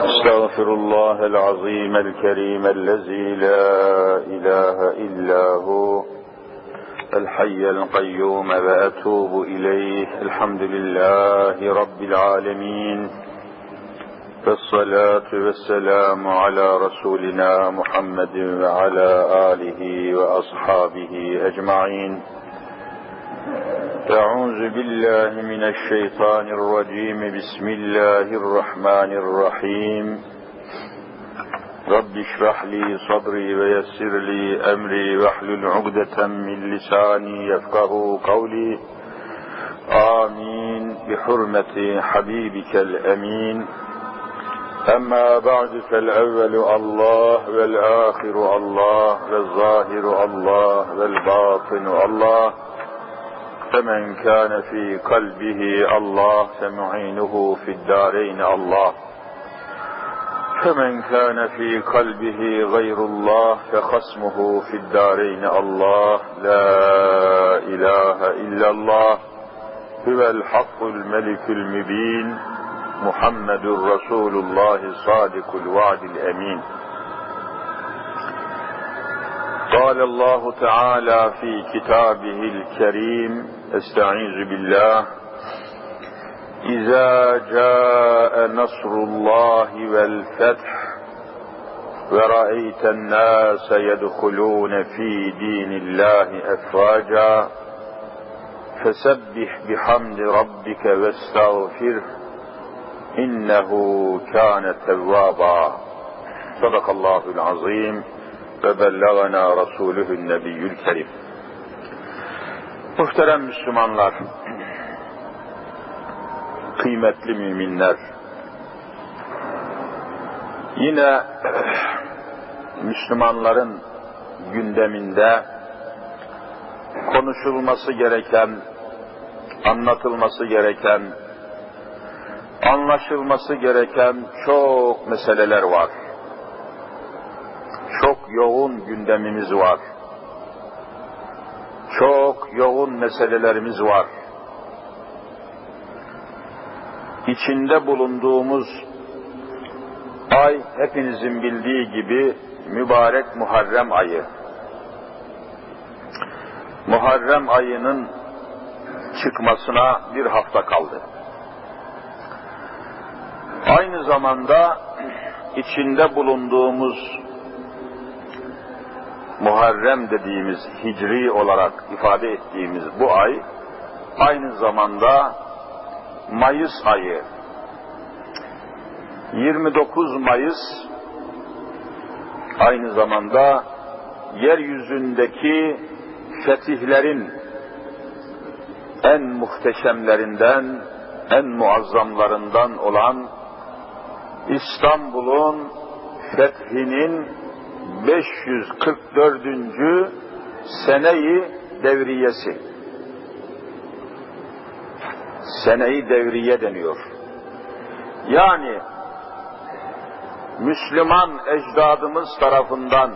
أستغفر الله العظيم الكريم الذي لا إله إلا هو الحي القيوم وأتوب إليه. الحمد لله رب العالمين والصلاة والسلام على رسولنا محمد وعلى آله وأصحابه أجمعين. أعوذ بالله من الشيطان الرجيم. بسم الله الرحمن الرحيم. رب اشرح لي صدري ويسر لي أمري واحلل عقدة من لساني يفقه قولي. آمين. بحرمة حبيبك الأمين. أما بعد فالأول الله والآخر الله والظاهر الله والباطن الله. فمن كان في قلبه الله فمعينه في الدارين الله. فمن كان في قلبه غير الله فخصمه في الدارين الله. لا إله إلا الله. هو الحق الملك المبين. محمد رسول الله صادق الوعد الأمين. قال الله تعالى في كتابه الكريم استعيذ بالله. إذا جاء نصر الله والفتح ورأيت الناس يدخلون في دين الله أفواجا فسبح بحمد ربك واستغفره إنه كان توابا. صدق الله العظيم. Ve bellagana Resulühün Nebiyyül Kerim. Muhterem Müslümanlar, kıymetli müminler, yine Müslümanların gündeminde konuşulması gereken, anlatılması gereken, anlaşılması gereken çok meseleler var yoğun gündemimiz var. Çok yoğun meselelerimiz var. İçinde bulunduğumuz ay hepinizin bildiği gibi mübarek Muharrem ayı. Muharrem ayının çıkmasına bir hafta kaldı. Aynı zamanda içinde bulunduğumuz Muharrem dediğimiz hicri olarak ifade ettiğimiz bu ay aynı zamanda Mayıs ayı. 29 Mayıs aynı zamanda yeryüzündeki fetihlerin en muhteşemlerinden, en muazzamlarından olan İstanbul'un fethinin 544. seneyi devriyesi. Seneyi devriye deniyor. Yani Müslüman ecdadımız tarafından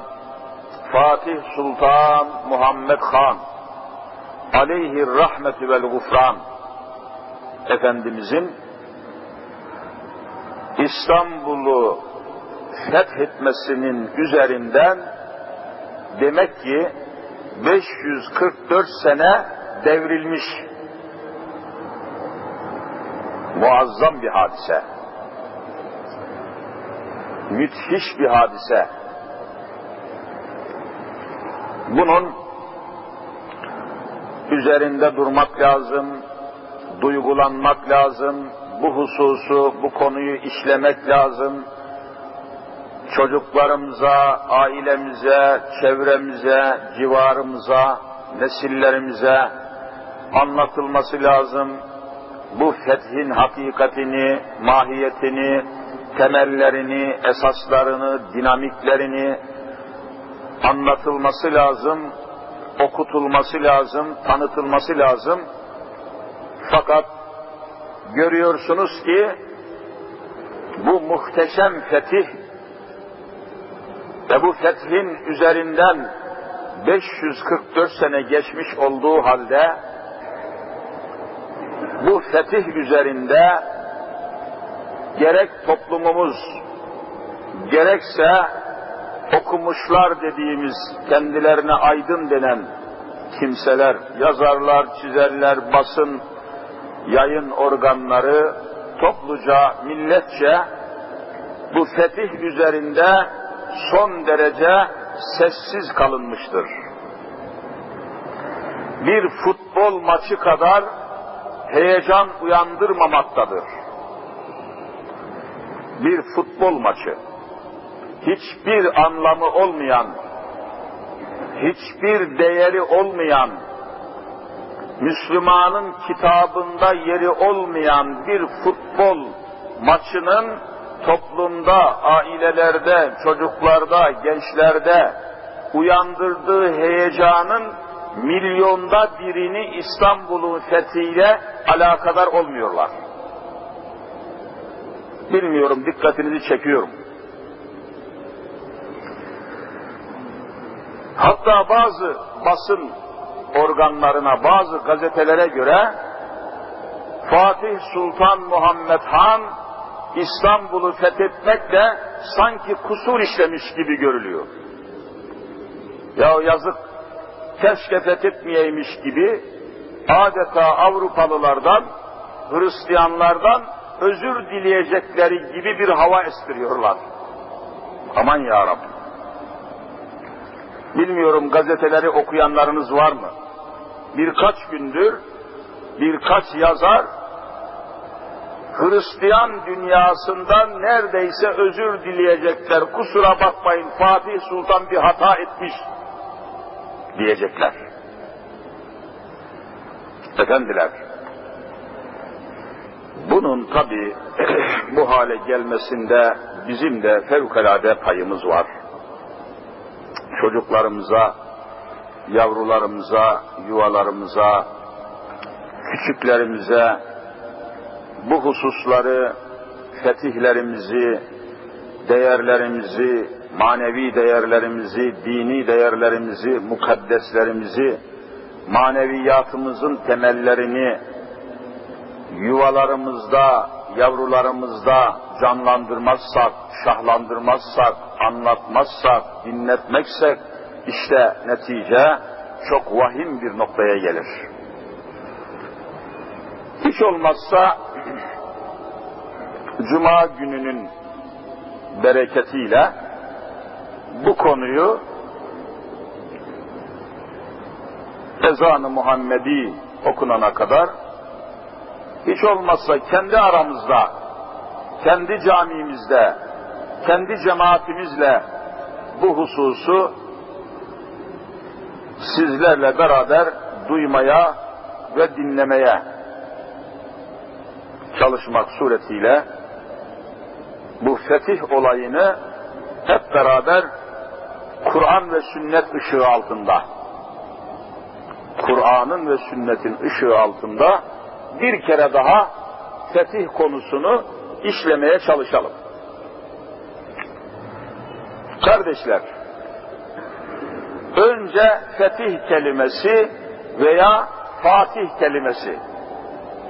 Fatih Sultan Muhammed Han aleyhi rahmetü vel gufran Efendimizin İstanbul'u fethetmesinin üzerinden demek ki 544 sene devrilmiş. Muazzam bir hadise. Müthiş bir hadise. Bunun üzerinde durmak lazım, duygulanmak lazım, bu hususu, bu konuyu işlemek lazım çocuklarımıza, ailemize, çevremize, civarımıza, nesillerimize anlatılması lazım. Bu fethin hakikatini, mahiyetini, temellerini, esaslarını, dinamiklerini anlatılması lazım, okutulması lazım, tanıtılması lazım. Fakat görüyorsunuz ki bu muhteşem fetih ve bu fethin üzerinden 544 sene geçmiş olduğu halde bu fetih üzerinde gerek toplumumuz, gerekse okumuşlar dediğimiz kendilerine aydın denen kimseler, yazarlar, çizerler, basın, yayın organları topluca, milletçe bu fetih üzerinde son derece sessiz kalınmıştır. Bir futbol maçı kadar heyecan uyandırmamaktadır. Bir futbol maçı hiçbir anlamı olmayan, hiçbir değeri olmayan, Müslümanın kitabında yeri olmayan bir futbol maçının toplumda, ailelerde, çocuklarda, gençlerde uyandırdığı heyecanın milyonda birini İstanbul'un fethiyle alakadar olmuyorlar. Bilmiyorum, dikkatinizi çekiyorum. Hatta bazı basın organlarına, bazı gazetelere göre Fatih Sultan Muhammed Han İstanbul'u fethetmekle sanki kusur işlemiş gibi görülüyor. Ya yazık, keşke fethetmeyeymiş gibi adeta Avrupalılardan, Hristiyanlardan özür dileyecekleri gibi bir hava estiriyorlar. Aman ya Rabbi. Bilmiyorum gazeteleri okuyanlarınız var mı? Birkaç gündür birkaç yazar Hristiyan dünyasından neredeyse özür dileyecekler. Kusura bakmayın Fatih Sultan bir hata etmiş diyecekler. Efendiler, bunun tabi bu hale gelmesinde bizim de fevkalade payımız var. Çocuklarımıza, yavrularımıza, yuvalarımıza, küçüklerimize bu hususları, fetihlerimizi, değerlerimizi, manevi değerlerimizi, dini değerlerimizi, mukaddeslerimizi, maneviyatımızın temellerini yuvalarımızda, yavrularımızda canlandırmazsak, şahlandırmazsak, anlatmazsak, dinletmeksek, işte netice çok vahim bir noktaya gelir. Hiç olmazsa Cuma gününün bereketiyle bu konuyu ezanı Muhammedi okunana kadar hiç olmazsa kendi aramızda, kendi camimizde, kendi cemaatimizle bu hususu sizlerle beraber duymaya ve dinlemeye çalışmak suretiyle bu fetih olayını hep beraber Kur'an ve sünnet ışığı altında Kur'an'ın ve sünnetin ışığı altında bir kere daha fetih konusunu işlemeye çalışalım. Kardeşler, önce fetih kelimesi veya fatih kelimesi.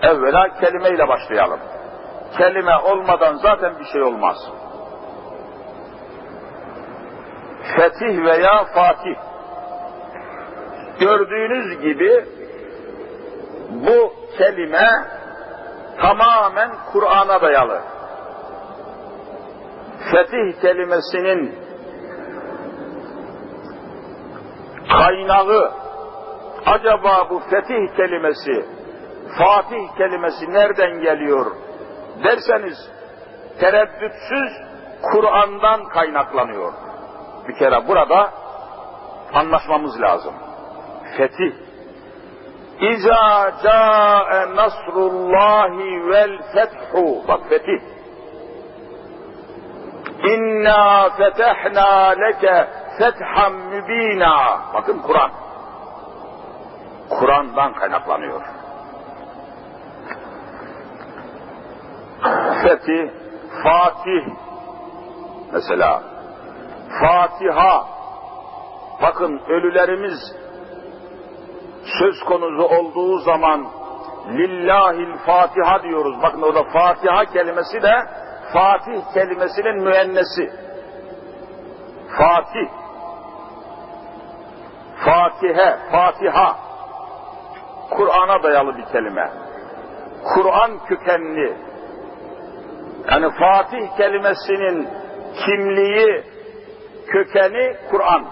Evvela kelimeyle başlayalım. Kelime olmadan zaten bir şey olmaz. Fetih veya fatih. Gördüğünüz gibi bu kelime tamamen Kur'an'a dayalı. Fetih kelimesinin kaynağı acaba bu fetih kelimesi, Fatih kelimesi nereden geliyor derseniz tereddütsüz Kur'an'dan kaynaklanıyor. Bir kere burada anlaşmamız lazım. Fetih. İza ca'e nasrullahi vel fethu. Bak fetih. İnna fetehna leke fethan mübina. Bakın Kur'an. Kur'an'dan kaynaklanıyor. Fethi, Fatih mesela Fatiha bakın ölülerimiz söz konusu olduğu zaman lillahil Fatiha diyoruz. Bakın orada Fatiha kelimesi de Fatih kelimesinin müennesi. Fatih. Fatihe, Fatiha. Kur'an'a dayalı bir kelime. Kur'an kökenli. Yani Fatih kelimesinin kimliği, kökeni Kur'an.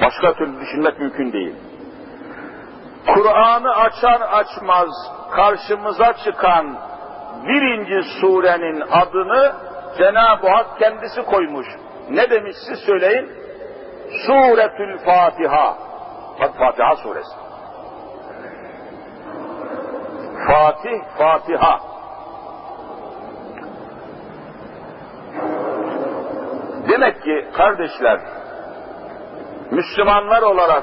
Başka türlü düşünmek mümkün değil. Kur'an'ı açar açmaz karşımıza çıkan birinci surenin adını Cenab-ı Hak kendisi koymuş. Ne demiş siz söyleyin? Suretül Fatiha. Bak Fatiha suresi. Fatih, Fatiha. Demek ki kardeşler, Müslümanlar olarak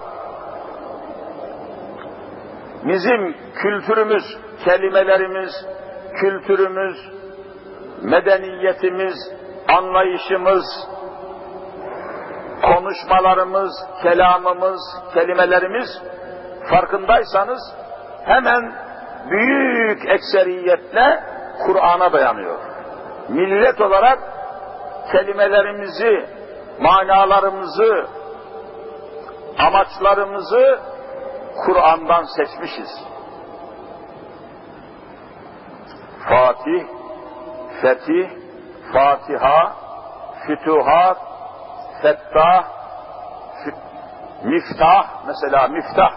bizim kültürümüz, kelimelerimiz, kültürümüz, medeniyetimiz, anlayışımız, konuşmalarımız, kelamımız, kelimelerimiz farkındaysanız hemen büyük ekseriyetle Kur'an'a dayanıyor. Millet olarak kelimelerimizi, manalarımızı, amaçlarımızı Kur'an'dan seçmişiz. Fatih, Fetih, Fatiha, Fütuhat, Fettah, Miftah, mesela Miftah.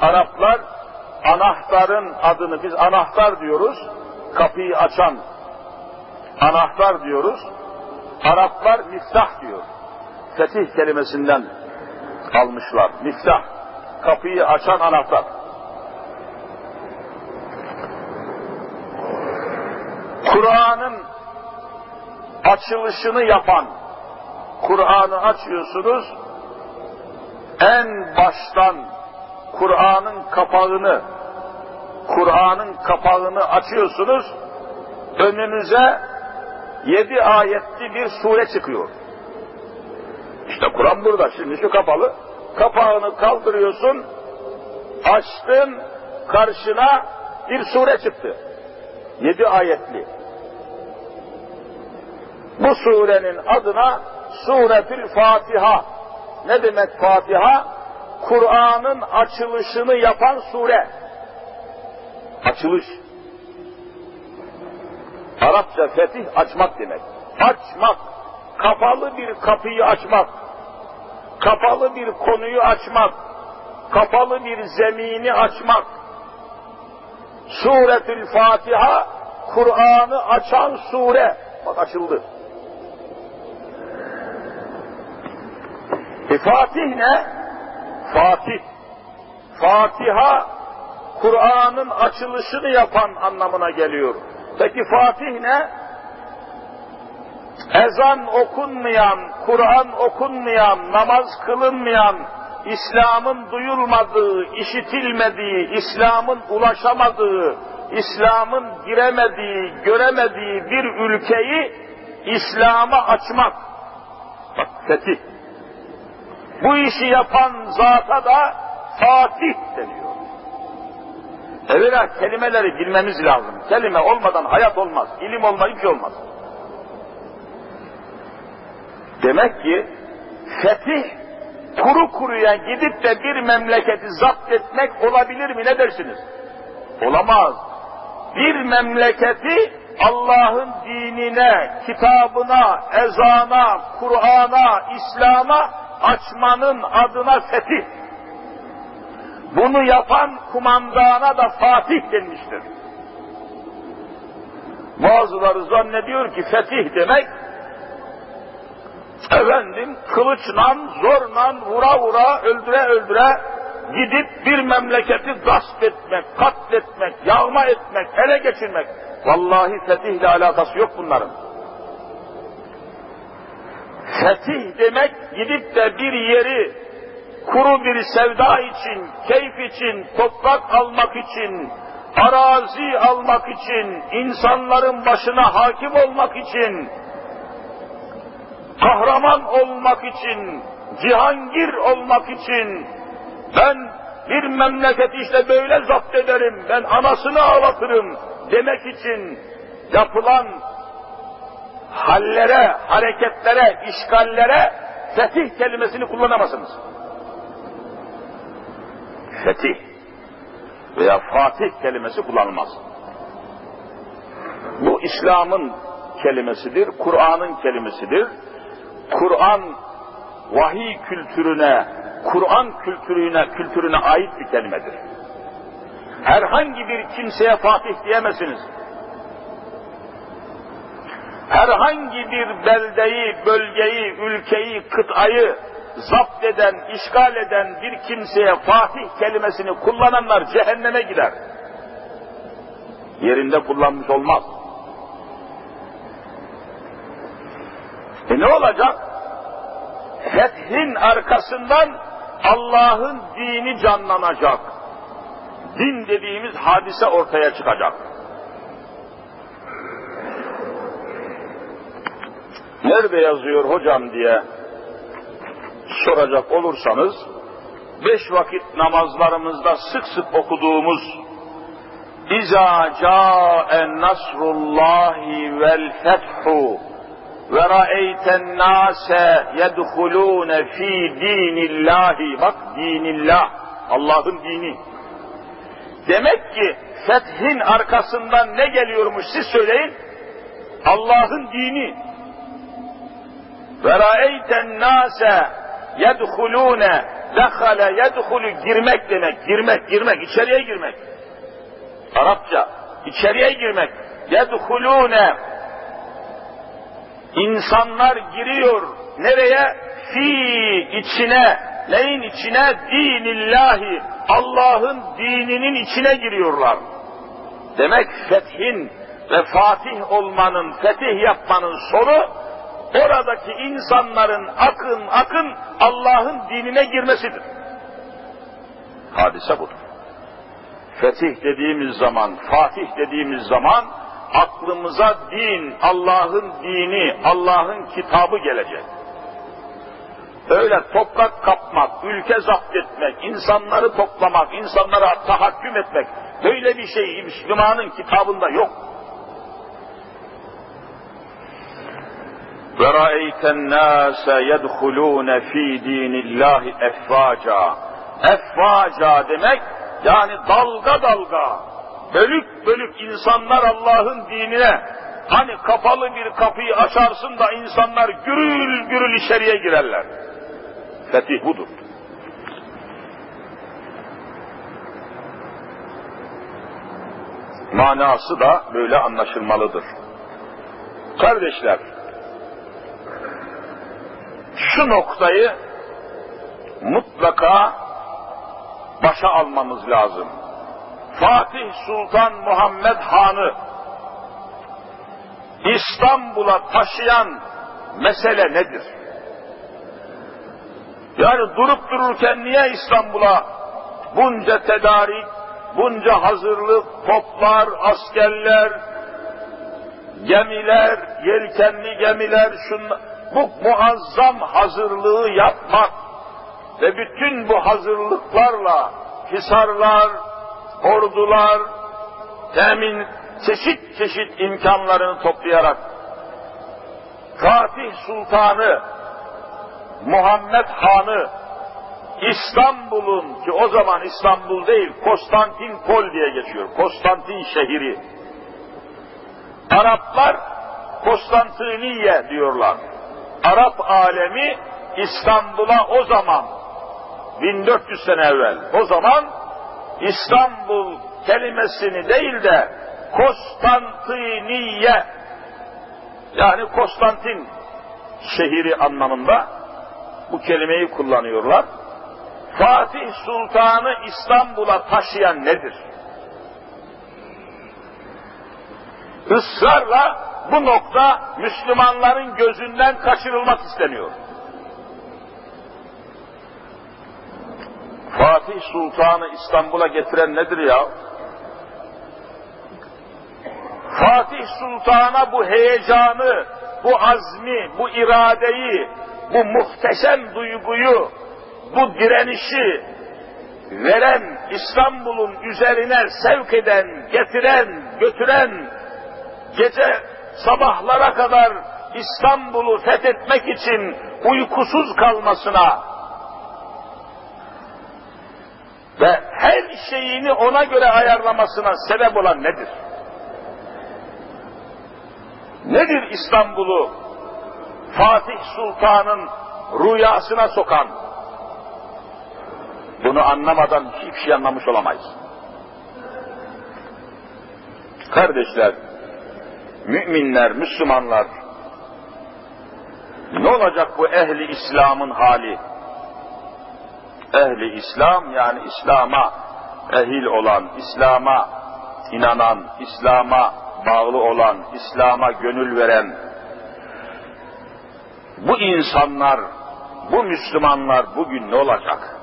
Araplar anahtarın adını biz anahtar diyoruz, kapıyı açan anahtar diyoruz. Araplar miftah diyor. Fetih kelimesinden almışlar. Miftah, kapıyı açan anahtar. Kur'an'ın açılışını yapan, Kur'an'ı açıyorsunuz, en baştan Kur'an'ın kapağını, Kur'an'ın kapağını açıyorsunuz, önünüze yedi ayetli bir sure çıkıyor. İşte Kur'an burada, şimdi şu kapalı, kapağını kaldırıyorsun, açtın, karşına bir sure çıktı. Yedi ayetli. Bu surenin adına Suretül Fatiha. Ne demek Fatiha? Kur'an'ın açılışını yapan sure. Açılış. Arapça fetih açmak demek. Açmak. Kapalı bir kapıyı açmak. Kapalı bir konuyu açmak. Kapalı bir zemini açmak. Suretül Fatiha Kur'an'ı açan sure. Bak açıldı. E Fatih ne? Fatih. Fatiha Kur'an'ın açılışını yapan anlamına geliyor. Peki Fatih ne? Ezan okunmayan, Kur'an okunmayan, namaz kılınmayan, İslam'ın duyulmadığı, işitilmediği, İslam'ın ulaşamadığı, İslam'ın giremediği, göremediği bir ülkeyi İslam'a açmak. Bak fetih. Bu işi yapan zata da Fatih deniyor. Evvela kelimeleri bilmemiz lazım. Kelime olmadan hayat olmaz. ilim olmayıp şey olmaz. Demek ki fetih kuru kuruya gidip de bir memleketi zapt etmek olabilir mi ne dersiniz? Olamaz. Bir memleketi Allah'ın dinine, kitabına, ezana, Kur'an'a, İslam'a açmanın adına fetih. Bunu yapan kumandana da Fatih denmiştir. Bazıları zannediyor ki fetih demek efendim kılıçla, zorla, vura vura, öldüre öldüre gidip bir memleketi gasp etmek, katletmek, yağma etmek, ele geçirmek. Vallahi fetihle alakası yok bunların. Fetih demek gidip de bir yeri kuru bir sevda için, keyif için, toprak almak için, arazi almak için, insanların başına hakim olmak için, kahraman olmak için, cihangir olmak için, ben bir memleketi işte böyle zapt ederim, ben anasını ağlatırım demek için yapılan hallere, hareketlere, işgallere fetih kelimesini kullanamazsınız. Fetih veya Fatih kelimesi kullanılmaz. Bu İslam'ın kelimesidir, Kur'an'ın kelimesidir. Kur'an vahiy kültürüne, Kur'an kültürüne, kültürüne ait bir kelimedir. Herhangi bir kimseye Fatih diyemezsiniz. Herhangi bir beldeyi, bölgeyi, ülkeyi, kıtayı zapt eden, işgal eden bir kimseye Fatih kelimesini kullananlar cehenneme gider. Yerinde kullanmış olmaz. E ne olacak? Fethin arkasından Allah'ın dini canlanacak. Din dediğimiz hadise ortaya çıkacak. Nerede yazıyor hocam diye soracak olursanız, beş vakit namazlarımızda sık sık okuduğumuz İza ca'en nasrullahi vel fethu ve ra'eyten nase yedhulûne fi dinillahi bak dinillah Allah'ın dini. Demek ki fethin arkasından ne geliyormuş siz söyleyin Allah'ın dini. Ve ra'eyten nase yedhulûne dehale yedhulü girmek demek girmek girmek içeriye girmek Arapça içeriye girmek yedhulûne İnsanlar giriyor nereye? Fi içine, neyin içine? Dinillahi, Allah'ın dininin içine giriyorlar. Demek fethin ve fatih olmanın, fetih yapmanın sonu oradaki insanların akın akın Allah'ın dinine girmesidir. Hadise budur. Fetih dediğimiz zaman, fatih dediğimiz zaman aklımıza din, Allah'ın dini, Allah'ın kitabı gelecek. Öyle toprak kapmak, ülke zapt etmek, insanları toplamak, insanlara tahakküm etmek, böyle bir şey Müslümanın kitabında yok. وَرَأَيْتَ النَّاسَ يَدْخُلُونَ ف۪ي د۪ينِ اللّٰهِ اَفْوَاجًا Efvaca demek, yani dalga dalga, bölük bölük insanlar Allah'ın dinine, hani kapalı bir kapıyı açarsın da insanlar gürül gürül içeriye girerler. Fetih budur. Manası da böyle anlaşılmalıdır. Kardeşler, şu noktayı mutlaka başa almamız lazım. Fatih Sultan Muhammed Han'ı İstanbul'a taşıyan mesele nedir? Yani durup dururken niye İstanbul'a bunca tedarik, bunca hazırlık, toplar, askerler, gemiler, yelkenli gemiler, şunlar, bu muazzam hazırlığı yapmak ve bütün bu hazırlıklarla hisarlar, ordular, temin çeşit çeşit imkanlarını toplayarak Fatih Sultanı Muhammed Han'ı İstanbul'un ki o zaman İstanbul değil Konstantinpol diye geçiyor. Konstantin şehri. Araplar Konstantiniye diyorlar. Arap alemi İstanbul'a o zaman 1400 sene evvel o zaman İstanbul kelimesini değil de Konstantiniye yani Konstantin şehri anlamında bu kelimeyi kullanıyorlar. Fatih Sultan'ı İstanbul'a taşıyan nedir? Israrla bu nokta Müslümanların gözünden kaçırılmak isteniyor. Fatih Sultan'ı İstanbul'a getiren nedir ya? Fatih Sultan'a bu heyecanı, bu azmi, bu iradeyi, bu muhteşem duyguyu, bu direnişi veren, İstanbul'un üzerine sevk eden, getiren, götüren gece sabahlara kadar İstanbul'u fethetmek için uykusuz kalmasına ve her şeyini ona göre ayarlamasına sebep olan nedir? Nedir İstanbul'u Fatih Sultan'ın rüyasına sokan? Bunu anlamadan hiçbir şey anlamış olamayız. Kardeşler, müminler, Müslümanlar, ne olacak bu ehli İslam'ın hali? Ehli İslam yani İslam'a ehil olan, İslam'a inanan, İslam'a bağlı olan, İslam'a gönül veren bu insanlar, bu Müslümanlar bugün ne olacak?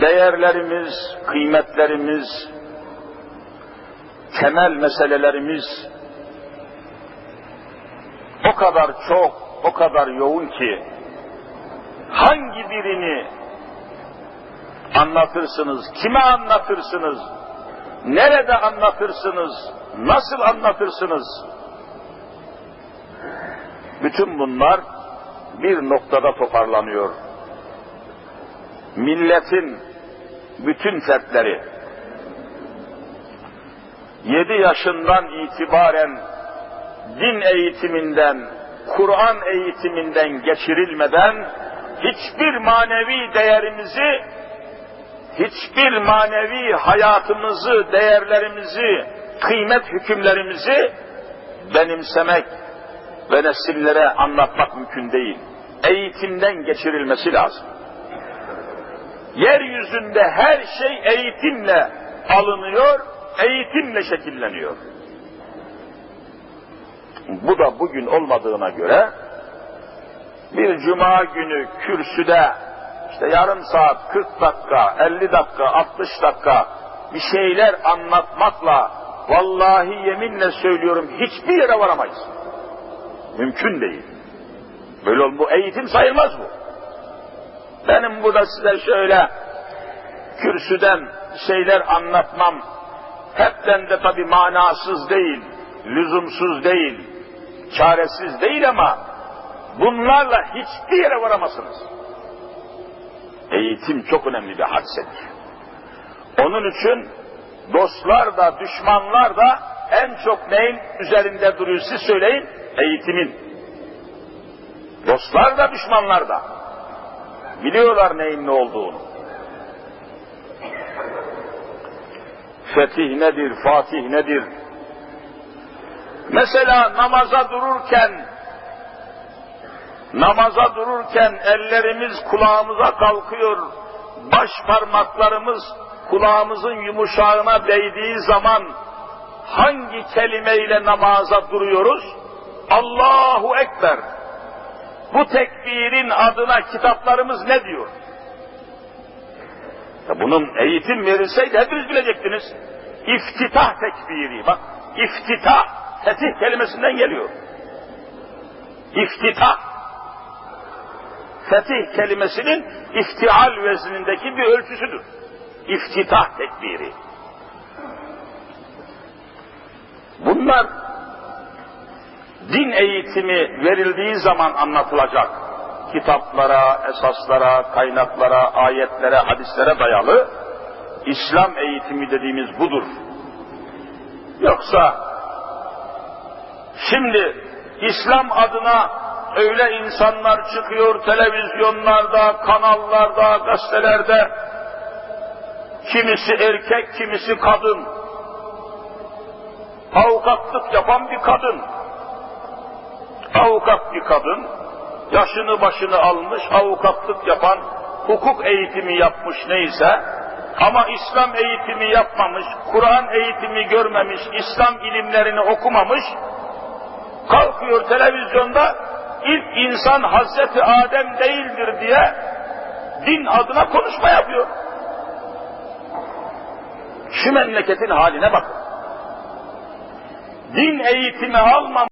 Değerlerimiz, kıymetlerimiz, temel meselelerimiz o kadar çok, o kadar yoğun ki hangi birini anlatırsınız, kime anlatırsınız, nerede anlatırsınız, nasıl anlatırsınız? Bütün bunlar bir noktada toparlanıyor. Milletin bütün fertleri, 7 yaşından itibaren din eğitiminden, Kur'an eğitiminden geçirilmeden hiçbir manevi değerimizi, hiçbir manevi hayatımızı, değerlerimizi, kıymet hükümlerimizi benimsemek ve nesillere anlatmak mümkün değil. Eğitimden geçirilmesi lazım. Yeryüzünde her şey eğitimle alınıyor, eğitimle şekilleniyor. Bu da bugün olmadığına göre bir cuma günü kürsüde işte yarım saat, 40 dakika, 50 dakika, 60 dakika bir şeyler anlatmakla vallahi yeminle söylüyorum hiçbir yere varamayız. Mümkün değil. Böyle ol, bu eğitim sayılmaz bu. Benim burada size şöyle kürsüden şeyler anlatmam hepten de tabi manasız değil, lüzumsuz değil, çaresiz değil ama bunlarla hiçbir yere varamazsınız. Eğitim çok önemli bir hadisedir. Onun için dostlar da düşmanlar da en çok neyin üzerinde duruyor siz söyleyin? Eğitimin. Dostlar da düşmanlar da. Biliyorlar neyin ne olduğunu. Fetih nedir, Fatih nedir? Mesela namaza dururken namaza dururken ellerimiz kulağımıza kalkıyor, baş parmaklarımız kulağımızın yumuşağına değdiği zaman hangi kelimeyle namaza duruyoruz? Allahu Ekber. Bu tekbirin adına kitaplarımız ne diyor? Ya bunun eğitim verilseydi hepiniz bilecektiniz. İftitah tekbiri. Bak iftitah fetih kelimesinden geliyor. İftitah. Fetih kelimesinin iftial veznindeki bir ölçüsüdür. İftitah tekbiri. Bunlar din eğitimi verildiği zaman anlatılacak kitaplara, esaslara, kaynaklara, ayetlere, hadislere dayalı İslam eğitimi dediğimiz budur. Yoksa şimdi İslam adına öyle insanlar çıkıyor televizyonlarda, kanallarda, gazetelerde kimisi erkek, kimisi kadın. Avukatlık yapan bir kadın. Avukat bir kadın, yaşını başını almış, avukatlık yapan, hukuk eğitimi yapmış neyse, ama İslam eğitimi yapmamış, Kur'an eğitimi görmemiş, İslam ilimlerini okumamış, kalkıyor televizyonda, ilk insan Hazreti Adem değildir diye din adına konuşma yapıyor. Şu memleketin haline bakın. Din eğitimi almamış,